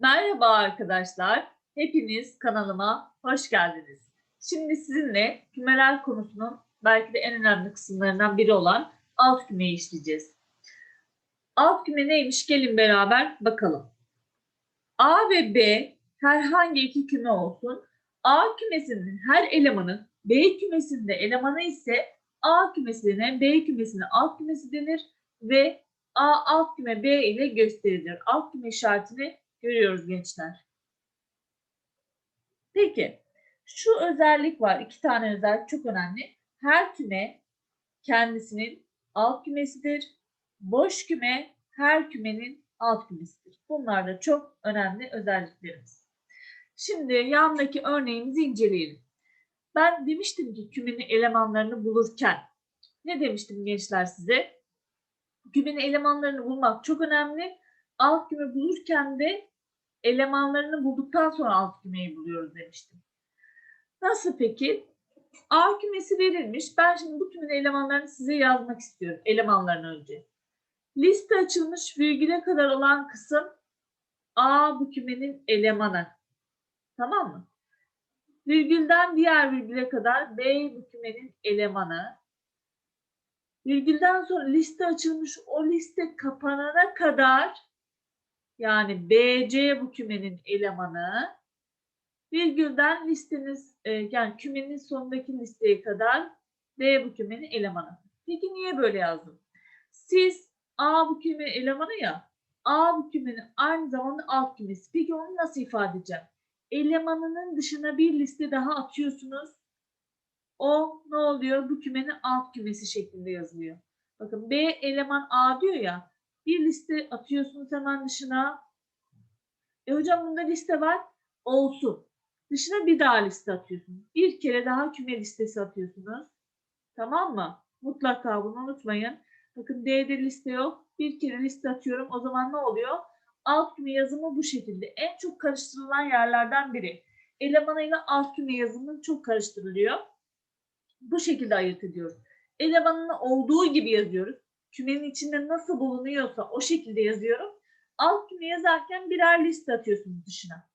Merhaba arkadaşlar. Hepiniz kanalıma hoş geldiniz. Şimdi sizinle kümeler konusunun belki de en önemli kısımlarından biri olan alt kümeyi işleyeceğiz. Alt küme neymiş? Gelin beraber bakalım. A ve B herhangi iki küme olsun. A kümesinin her elemanı B kümesinde elemanı ise A kümesine B kümesine alt kümesi denir ve A alt küme B ile gösterilir. Alt küme işaretini görüyoruz gençler. Peki şu özellik var. iki tane özellik çok önemli. Her küme kendisinin alt kümesidir. Boş küme her kümenin alt kümesidir. Bunlar da çok önemli özelliklerimiz. Şimdi yandaki örneğimizi inceleyelim. Ben demiştim ki kümenin elemanlarını bulurken ne demiştim gençler size? Kümenin elemanlarını bulmak çok önemli. Alt küme bulurken de elemanlarını bulduktan sonra alt kümeyi buluyoruz demiştim. Nasıl peki? A kümesi verilmiş. Ben şimdi bu kümenin elemanlarını size yazmak istiyorum. Elemanlarını önce. Liste açılmış virgüle kadar olan kısım A bu kümenin elemanı. Tamam mı? Virgülden diğer virgüle kadar B bu kümenin elemanı. Virgülden sonra liste açılmış o liste kapanana kadar yani BC bu kümenin elemanı. Virgülden listeniz e, yani kümenin sonundaki listeye kadar D bu kümenin elemanı. Peki niye böyle yazdım? Siz A bu kümenin elemanı ya A bu kümenin aynı zamanda alt kümesi. Peki onu nasıl ifade edeceğim? Elemanının dışına bir liste daha atıyorsunuz. O ne oluyor? Bu kümenin alt kümesi şeklinde yazılıyor. Bakın B eleman A diyor ya. Bir liste atıyorsunuz hemen dışına. E hocam bunda liste var. Olsun. Dışına bir daha liste atıyorsunuz. Bir kere daha küme listesi atıyorsunuz. Tamam mı? Mutlaka bunu unutmayın. Bakın D'de liste yok. Bir kere liste atıyorum. O zaman ne oluyor? Alt küme yazımı bu şekilde. En çok karıştırılan yerlerden biri. Elemanıyla alt küme yazımı çok karıştırılıyor. Bu şekilde ayırt ediyoruz. Elemanını olduğu gibi yazıyoruz kümenin içinde nasıl bulunuyorsa o şekilde yazıyorum. Alt küme yazarken birer liste atıyorsunuz dışına.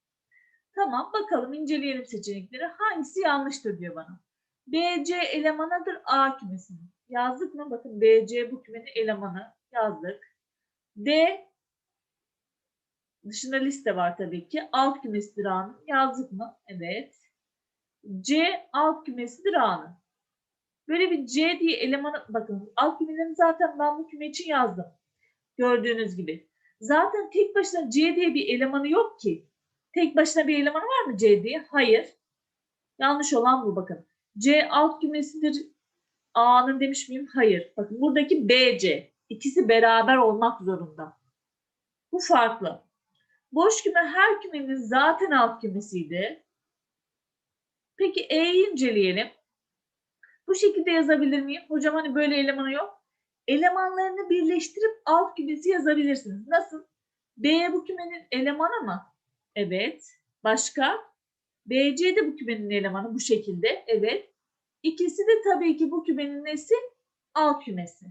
Tamam bakalım inceleyelim seçenekleri. Hangisi yanlıştır diyor bana. BC elemanıdır A kümesinin. Yazdık mı? Bakın BC bu kümenin elemanı. Yazdık. D dışında liste var tabii ki. Alt kümesidir A'nın. Yazdık mı? Evet. C alt kümesidir A'nın. Böyle bir C diye elemanı bakın alt kümelerini zaten ben bu küme için yazdım. Gördüğünüz gibi. Zaten tek başına C diye bir elemanı yok ki. Tek başına bir elemanı var mı C diye? Hayır. Yanlış olan bu bakın. C alt kümesidir A'nın demiş miyim? Hayır. Bakın buradaki BC. İkisi beraber olmak zorunda. Bu farklı. Boş küme her kümenin zaten alt kümesiydi. Peki E'yi inceleyelim. Bu şekilde yazabilir miyim? Hocam hani böyle elemanı yok. Elemanlarını birleştirip alt kümesi yazabilirsiniz. Nasıl? B bu kümenin elemanı mı? Evet. Başka? BC de bu kümenin elemanı bu şekilde. Evet. İkisi de tabii ki bu kümenin nesi? Alt kümesi.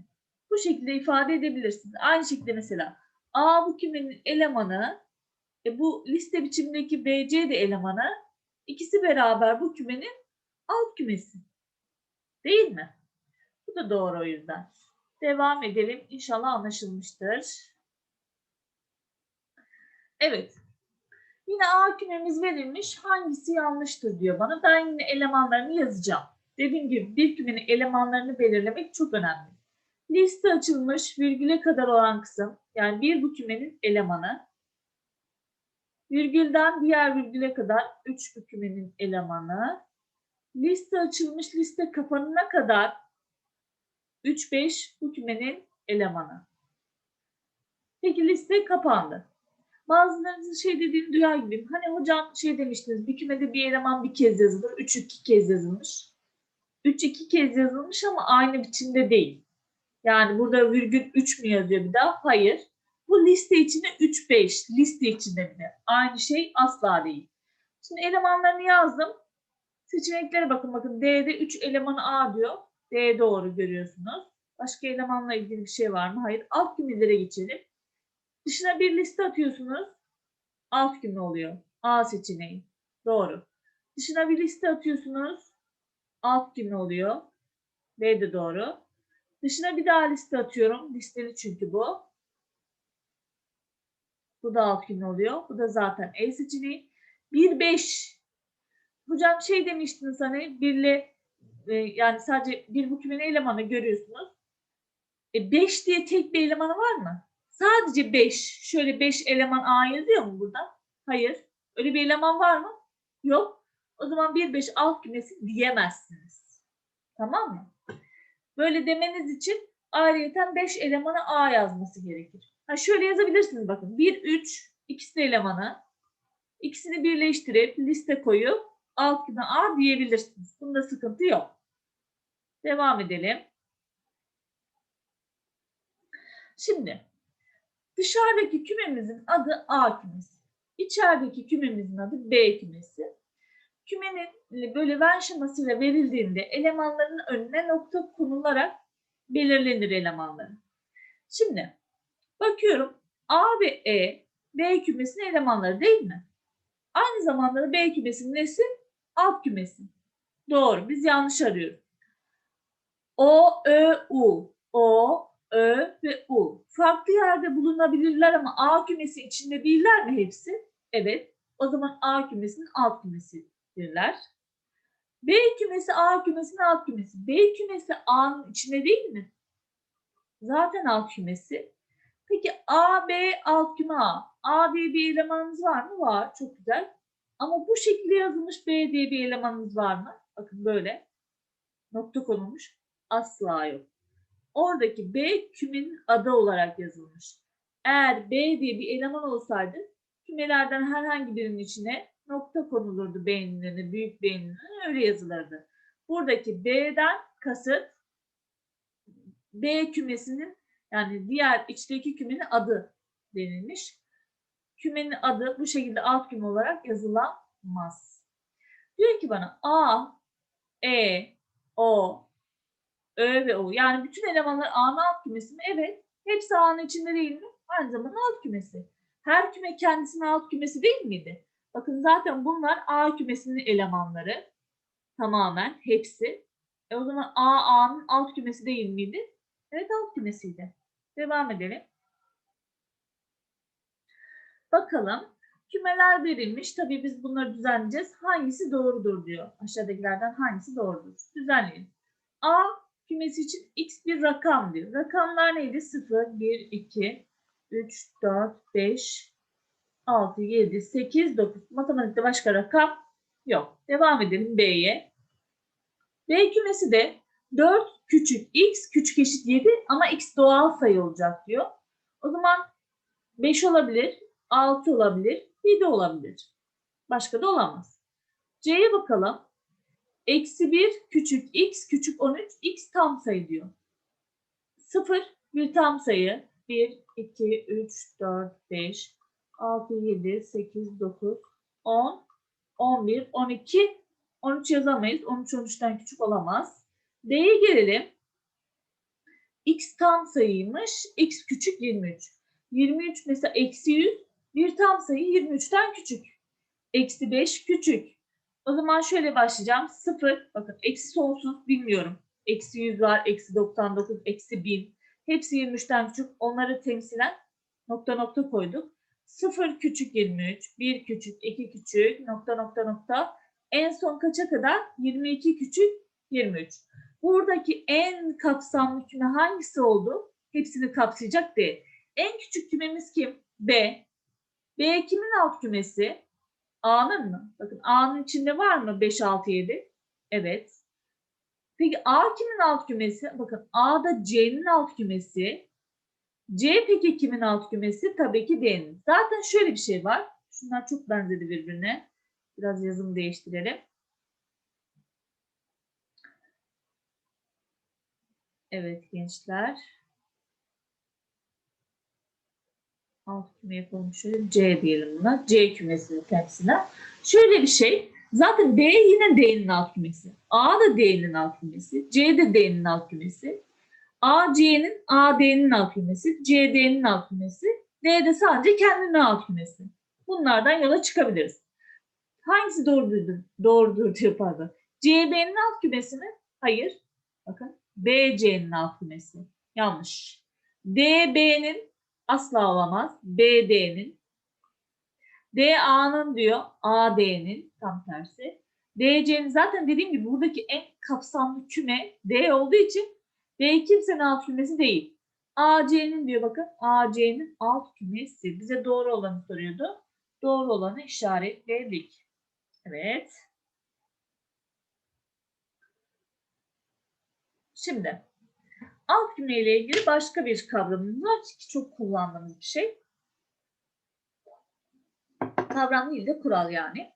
Bu şekilde ifade edebilirsiniz. Aynı şekilde mesela A bu kümenin elemanı, e bu liste biçimindeki BC de elemanı. İkisi beraber bu kümenin alt kümesi. Değil mi? Bu da doğru o yüzden. Devam edelim. İnşallah anlaşılmıştır. Evet. Yine A kümemiz verilmiş. Hangisi yanlıştır diyor bana. Ben yine elemanlarını yazacağım. Dediğim gibi bir kümenin elemanlarını belirlemek çok önemli. Liste açılmış virgüle kadar olan kısım. Yani bir bu kümenin elemanı. Virgülden diğer virgüle kadar üç bu kümenin elemanı liste açılmış liste kapanana kadar 3-5 bu kümenin elemanı. Peki liste kapandı. Bazılarınızın şey dediğini duyar gibiyim. Hani hocam şey demiştiniz bir kümede bir eleman bir kez yazılır. 3 iki kez yazılmış. 3 iki kez yazılmış ama aynı biçimde değil. Yani burada virgül 3 mü yazıyor bir daha? Hayır. Bu liste içinde 3-5. Liste içinde bir de. Aynı şey asla değil. Şimdi elemanlarını yazdım. Seçeneklere bakın bakın D'de 3 elemanı A diyor. D doğru görüyorsunuz. Başka elemanla ilgili bir şey var mı? Hayır. Alt kümellere geçelim. Dışına bir liste atıyorsunuz. alt küme oluyor. A seçeneği. Doğru. Dışına bir liste atıyorsunuz. Alt küme oluyor. B de doğru. Dışına bir daha liste atıyorum. Listeli çünkü bu. Bu da alt küme oluyor. Bu da zaten E seçeneği. 1, 5. Hocam şey demiştiniz hani birle e, yani sadece bir bu kümenin elemanı görüyorsunuz. 5 diye tek bir elemanı var mı? Sadece 5. Şöyle 5 eleman A yazıyor mu burada? Hayır. Öyle bir eleman var mı? Yok. O zaman 1, 5 alt kümesi diyemezsiniz. Tamam mı? Böyle demeniz için ayrıyeten 5 elemanı A yazması gerekir. Ha şöyle yazabilirsiniz bakın. 1, 3 ikisi elemanı. İkisini birleştirip liste koyup küme A diyebilirsiniz. Bunda sıkıntı yok. Devam edelim. Şimdi dışarıdaki kümemizin adı A kümesi. İçerideki kümemizin adı B kümesi. Kümenin böyle Venn şemasıyla verildiğinde elemanların önüne nokta konularak belirlenir elemanları. Şimdi bakıyorum A ve E B kümesinin elemanları değil mi? Aynı zamanda da B kümesinin nesi? Alt kümesi. Doğru. Biz yanlış arıyoruz. O, Ö, U. O, Ö ve U. Farklı yerde bulunabilirler ama A kümesi içinde değiller mi hepsi? Evet. O zaman A kümesinin alt kümesidirler. B kümesi A kümesinin alt kümesi. B kümesi A'nın içinde değil mi? Zaten alt kümesi. Peki A, B, alt küme A. A diye bir elemanımız var mı? Var. Çok güzel. Ama bu şekilde yazılmış B diye bir elemanımız var mı? Bakın böyle. Nokta konulmuş. Asla yok. Oradaki B kümenin adı olarak yazılmış. Eğer B diye bir eleman olsaydı kümelerden herhangi birinin içine nokta konulurdu önüne, büyük önüne öyle yazılırdı. Buradaki B'den kasıt B kümesinin yani diğer içteki kümenin adı denilmiş. Kümenin adı bu şekilde alt küme olarak yazılamaz. Diyor ki bana A, E, O, Ö ve O. Yani bütün elemanlar A'nın alt kümesi mi? Evet. Hepsi A'nın içinde değil mi? Aynı zamanda alt kümesi. Her küme kendisinin alt kümesi değil miydi? Bakın zaten bunlar A kümesinin elemanları. Tamamen hepsi. E o zaman A A'nın alt kümesi değil miydi? Evet alt kümesiydi. Devam edelim. Bakalım. Kümeler verilmiş. Tabii biz bunları düzenleyeceğiz. Hangisi doğrudur diyor. Aşağıdakilerden hangisi doğrudur? Düzenleyelim. A kümesi için x bir rakam diyor. Rakamlar neydi? 0, 1, 2, 3, 4, 5, 6, 7, 8, 9. Matematikte başka rakam yok. Devam edelim B'ye. B kümesi de 4 küçük x küçük eşit 7 ama x doğal sayı olacak diyor. O zaman 5 olabilir, 6 olabilir, 7 olabilir. Başka da olamaz. C'ye bakalım. Eksi 1 küçük x küçük 13 x tam sayı diyor. 0 bir tam sayı. 1, 2, 3, 4, 5, 6, 7, 8, 9, 10, 11, 12, 13 yazamayız. 13, 13'ten küçük olamaz. D'ye gelelim. X tam sayıymış. X küçük 23. 23 mesela eksi 100. Bir tam sayı 23'ten küçük. Eksi 5 küçük. O zaman şöyle başlayacağım. 0. Bakın eksi sonsuz bilmiyorum. Eksi 100 var. Eksi 99. Eksi 1000. Hepsi 23'ten küçük. Onları temsilen nokta nokta koyduk. 0 küçük 23. 1 küçük. 2 küçük. Nokta nokta nokta. En son kaça kadar? 22 küçük 23. Buradaki en kapsamlı küme hangisi oldu? Hepsini kapsayacak D. En küçük kümemiz kim? B. B kimin alt kümesi? A'nın mı? Bakın A'nın içinde var mı 5, 6, 7? Evet. Peki A kimin alt kümesi? Bakın A da C'nin alt kümesi. C peki kimin alt kümesi? Tabii ki D'nin. Zaten şöyle bir şey var. Şunlar çok benzedi birbirine. Biraz yazım değiştirelim. Evet gençler. Alt küme yapalım şöyle C diyelim buna. C kümesini temsilen. Şöyle bir şey. Zaten D yine D'nin alt kümesi. A da D'nin alt kümesi. C de D'nin alt kümesi. A C'nin A D'nin alt kümesi. C D'nin alt kümesi. D de sadece kendinin alt kümesi. Bunlardan yola çıkabiliriz. Hangisi doğrudur? Doğrudur diyor pardon. CB'nin alt kümesi mi? Hayır. Bakın BC'nin alt kümesi. Yanlış. DB'nin asla olamaz. BD'nin. DA'nın diyor. AD'nin tam tersi. DC'nin zaten dediğim gibi buradaki en kapsamlı küme D olduğu için D kimsenin alt kümesi değil. AC'nin diyor bakın AC'nin alt kümesi. Bize doğru olanı soruyordu. Doğru olanı işaretledik. Evet. Şimdi alt küme ile ilgili başka bir kavramımız var ki çok kullandığımız bir şey. Kavram değil de kural yani.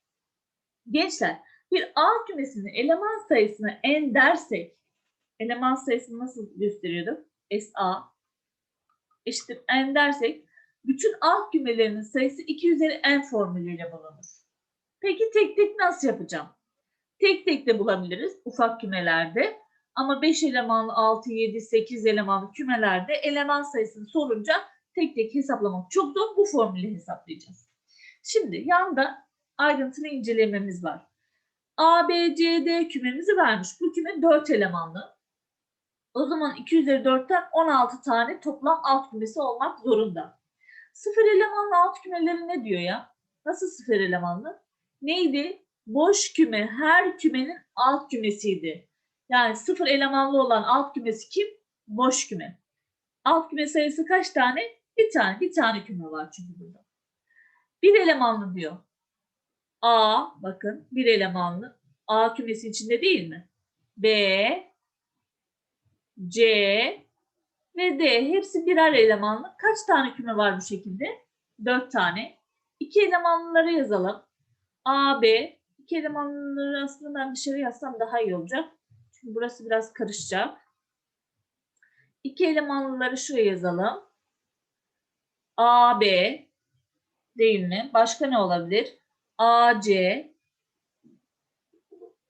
Gençler bir A kümesinin eleman sayısını n dersek eleman sayısını nasıl gösteriyorduk? SA eşittir n dersek bütün alt kümelerinin sayısı 2 üzeri n formülüyle bulunur. Peki tek tek nasıl yapacağım? Tek tek de bulabiliriz ufak kümelerde. Ama 5 elemanlı, 6, 7, 8 elemanlı kümelerde eleman sayısını sorunca tek tek hesaplamak çok zor. Bu formülü hesaplayacağız. Şimdi yanda ayrıntılı incelememiz var. A, B, C, D kümemizi vermiş. Bu küme 4 elemanlı. O zaman 2 üzeri 4'ten 16 tane toplam alt kümesi olmak zorunda. Sıfır elemanlı alt kümeleri ne diyor ya? Nasıl sıfır elemanlı? Neydi? Boş küme her kümenin alt kümesiydi. Yani sıfır elemanlı olan alt kümesi kim? Boş küme. Alt küme sayısı kaç tane? Bir tane. Bir tane küme var çünkü burada. Bir elemanlı diyor. A bakın bir elemanlı. A kümesi içinde değil mi? B, C ve D hepsi birer elemanlı. Kaç tane küme var bu şekilde? Dört tane. İki elemanlıları yazalım. A, B. İki elemanlıları aslında ben dışarı yazsam daha iyi olacak. Çünkü burası biraz karışacak. İki elemanlıları şuraya yazalım. A, B değil mi? Başka ne olabilir? A, C,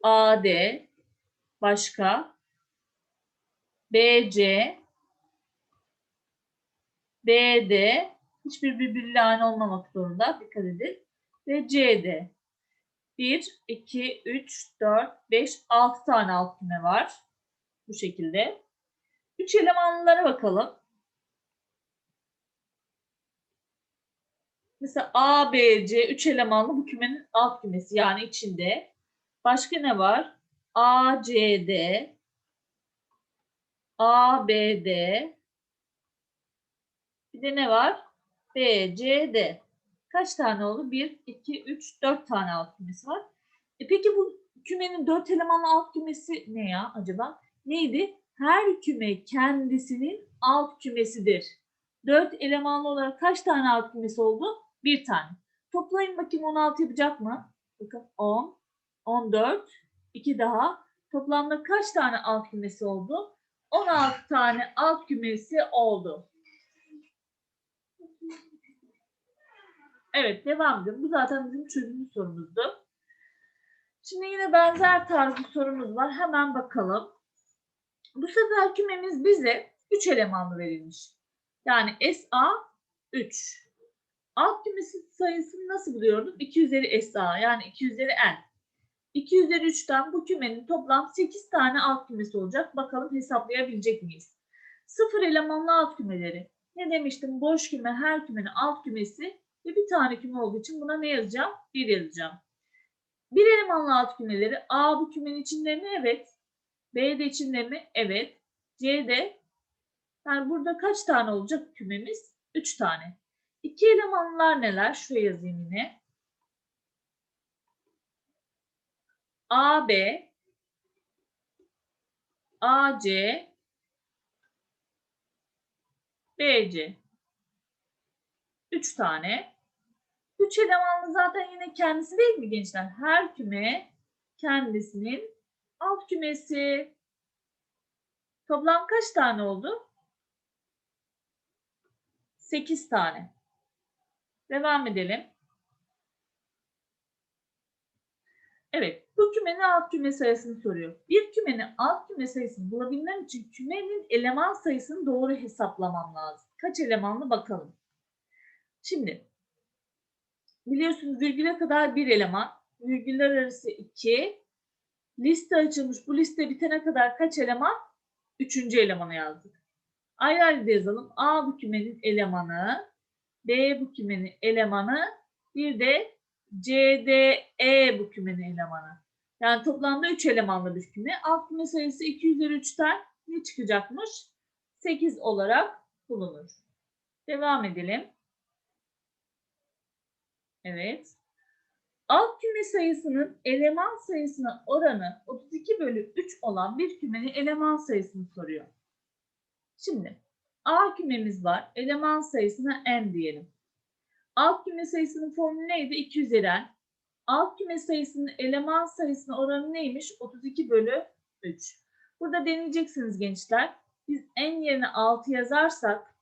A, D, başka B, C, B, D, hiçbir birbiriyle aynı olmamak zorunda. Dikkat edin. Ve C, D. 1, 2, 3, 4, 5, 6 tane alt küme var. Bu şekilde. 3 elemanlılara bakalım. Mesela A, B, C 3 elemanlı bu kümenin alt kümesi yani içinde. Başka ne var? A, C, D, A, B, D. Bir de ne var? B, C, D. Kaç tane oldu? 1, 2, 3, 4 tane alt kümesi var. E peki bu kümenin 4 elemanlı alt kümesi ne ya acaba? Neydi? Her küme kendisinin alt kümesidir. 4 elemanlı olarak kaç tane alt kümesi oldu? Bir tane. Toplayın bakayım 16 yapacak mı? Bakın 10, 14, 2 daha. Toplamda kaç tane alt kümesi oldu? 16 tane alt kümesi oldu. Evet devam edelim. Bu zaten bizim çözümlü sorumuzdu. Şimdi yine benzer tarz bir sorumuz var. Hemen bakalım. Bu sefer kümemiz bize 3 elemanlı verilmiş. Yani SA 3. Alt kümesi sayısını nasıl buluyorduk? 2 üzeri SA yani 2 üzeri N. 2 üzeri 3'ten bu kümenin toplam 8 tane alt kümesi olacak. Bakalım hesaplayabilecek miyiz? Sıfır elemanlı alt kümeleri. Ne demiştim? Boş küme her kümenin alt kümesi ve bir tane küme olduğu için buna ne yazacağım? 1 yazacağım. Bir elemanlı alt kümeleri A bu kümenin içinde mi? Evet. B de içinde mi? Evet. C de yani burada kaç tane olacak kümemiz? 3 tane. İki elemanlar neler? Şuraya yazayım yine. A, B, A, C, B, C. Üç tane. Üç elemanlı zaten yine kendisi değil mi gençler? Her küme kendisinin alt kümesi. Toplam kaç tane oldu? Sekiz tane. Devam edelim. Evet, bu kümenin alt küme sayısını soruyor. Bir kümenin alt küme sayısını bulabilmem için kümenin eleman sayısını doğru hesaplamam lazım. Kaç elemanlı bakalım. Şimdi biliyorsunuz virgüle kadar bir eleman. Virgüller arası 2. Liste açılmış. Bu liste bitene kadar kaç eleman? Üçüncü elemanı yazdık. Ayrı ayrı yazalım. A bu kümenin elemanı. B bu kümenin elemanı. Bir de C, D, E bu kümenin elemanı. Yani toplamda 3 elemanlı bir küme. Alt küme sayısı 2 üzeri 3'ten ne çıkacakmış? 8 olarak bulunur. Devam edelim. Evet. Alt küme sayısının eleman sayısına oranı 32 bölü 3 olan bir kümenin eleman sayısını soruyor. Şimdi A kümemiz var. Eleman sayısına n diyelim. Alt küme sayısının formülü neydi? 2 üzeri n. Alt küme sayısının eleman sayısına oranı neymiş? 32 bölü 3. Burada deneyeceksiniz gençler. Biz n yerine 6 yazarsak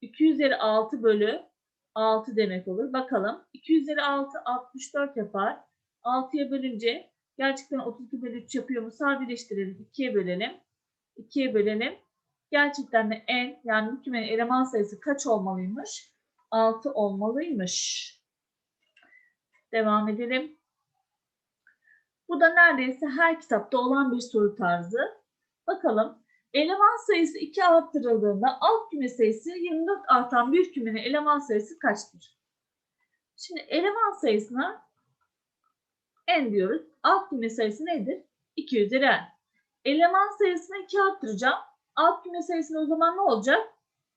2 üzeri 6 bölü 6 demek olur. Bakalım. 2 üzeri 6 64 yapar. 6'ya bölünce gerçekten 32 bölü 3 yapıyor mu? Sadeleştirelim. 2'ye bölelim. 2'ye bölelim. Gerçekten de n yani bu eleman sayısı kaç olmalıymış? 6 olmalıymış. Devam edelim. Bu da neredeyse her kitapta olan bir soru tarzı. Bakalım. Eleman sayısı 2 arttırıldığında alt küme sayısı 24 artan bir kümenin eleman sayısı kaçtır? Şimdi eleman sayısına n diyoruz. Alt küme sayısı nedir? 2 üzeri n. Eleman sayısını 2 arttıracağım. Alt küme sayısına o zaman ne olacak?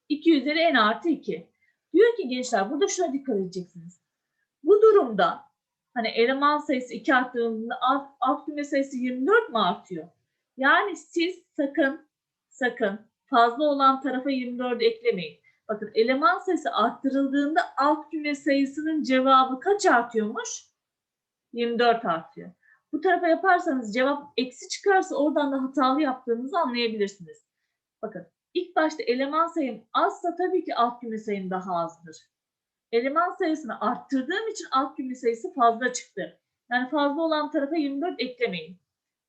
2 üzeri n artı 2. Diyor ki gençler burada şuna dikkat edeceksiniz. Bu durumda hani eleman sayısı 2 arttırıldığında alt, alt küme sayısı 24 mi artıyor? Yani siz sakın sakın fazla olan tarafa 24'ü eklemeyin. Bakın eleman sayısı arttırıldığında alt küme sayısının cevabı kaç artıyormuş? 24 artıyor. Bu tarafa yaparsanız cevap eksi çıkarsa oradan da hatalı yaptığınızı anlayabilirsiniz. Bakın ilk başta eleman sayım azsa tabii ki alt küme sayım daha azdır. Eleman sayısını arttırdığım için alt küme sayısı fazla çıktı. Yani fazla olan tarafa 24 eklemeyin.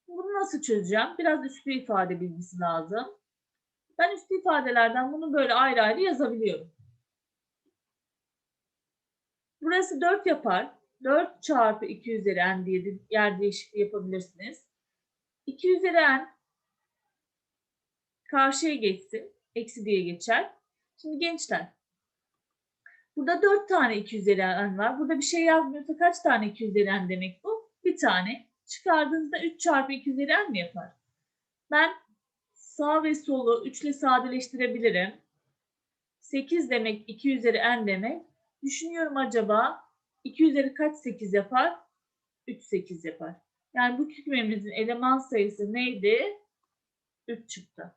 Bunu nasıl çözeceğim? Biraz üslü ifade bilgisi lazım. Ben üslü ifadelerden bunu böyle ayrı ayrı yazabiliyorum. Burası 4 yapar. 4 çarpı 2 üzeri n diye yer değişikliği yapabilirsiniz. 2 üzeri n karşıya geçsin. Eksi diye geçer. Şimdi gençler. Burada 4 tane 2 üzeri n var. Burada bir şey yazmıyorsa kaç tane 2 üzeri n demek bu? Bir tane. Çıkardığınızda 3 çarpı 2 üzeri n mi yapar? Ben sağ ve solu 3 ile sadeleştirebilirim. 8 demek 2 üzeri n demek. Düşünüyorum acaba 2 üzeri kaç 8 yapar? 3 8 yapar. Yani bu kümemizin eleman sayısı neydi? 3 çıktı.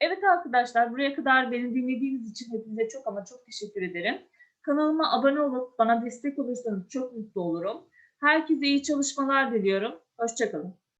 Evet arkadaşlar buraya kadar beni dinlediğiniz için hepinize çok ama çok teşekkür ederim. Kanalıma abone olup bana destek olursanız çok mutlu olurum. Herkese iyi çalışmalar diliyorum. Hoşçakalın.